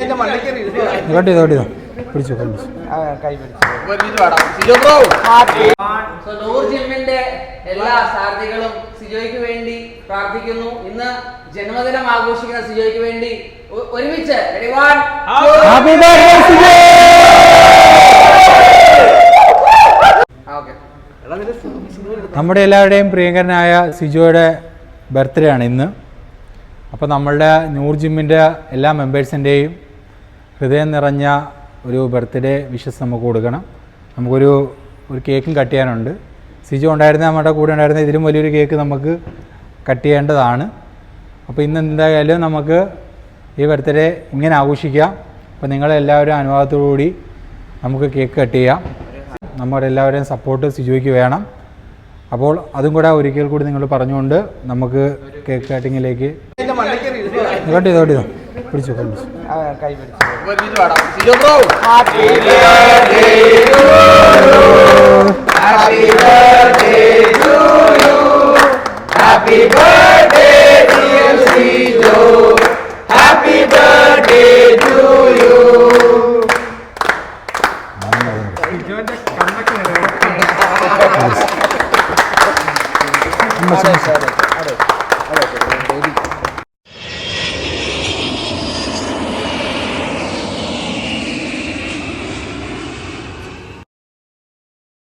Cut ചെയ്തോ cut ചെയ്തോ പിടിച്ചു പിടിച്ചു. ജിമ്മിന്റെ എല്ലാ സാരഥികളും സിജോയ്ക്ക് വേണ്ടി പ്രാർത്ഥിക്കുന്നു. ഇന്ന് ജന്മദിനം ആഘോഷിക്കുന്ന സിജോയ്ക്ക് വേണ്ടി ഒരുമിച്ച്. നമ്മുടെ എല്ലാവരുടെയും പ്രിയങ്കരനായ സിജോയുടെ ബർത്ത്ഡേ ആണ് ഇന്ന്. അപ്പോൾ നമ്മളുടെ നൂർ ജിമ്മിന്റെ എല്ലാ മെമ്പേഴ്സിന്റെയും ഹൃദയം നിറഞ്ഞ ഒരു ബർത്ത്ഡേ വിഷസ് നമുക്ക് കൊടുക്കണം. നമുക്കൊരു ഒരു കേക്കും കട്ട് ചെയ്യാനുണ്ട്. സിജു ഉണ്ടായിരുന്ന നമ്മുടെ കൂടെ ഉണ്ടായിരുന്ന ഇതിലും വലിയൊരു കേക്ക് നമുക്ക് കട്ട് ചെയ്യേണ്ടതാണ്. അപ്പോൾ ഇന്ന് എന്തായാലും നമുക്ക് ഈ ബർത്ത്ഡേ ഇങ്ങനെ ആഘോഷിക്കാം. അപ്പോൾ നിങ്ങളെല്ലാവരും അനുവാദത്തോടുകൂടി നമുക്ക് കേക്ക് കട്ട് ചെയ്യാം. നമ്മുടെ എല്ലാവരെയും സപ്പോർട്ട് സിജുവിക്ക് വേണം. അപ്പോൾ അതും കൂടെ ഒരിക്കൽ കൂടി നിങ്ങൾ പറഞ്ഞുകൊണ്ട് നമുക്ക് കേക്ക് കട്ടിങ്ങിലേക്ക് കട്ട് ചെയ്തോ പിടിച്ചു കൈ പിടിച്ചു കൈ പിടിച്ചു Happy birthday dear Sijo Happy birthday to you Nice.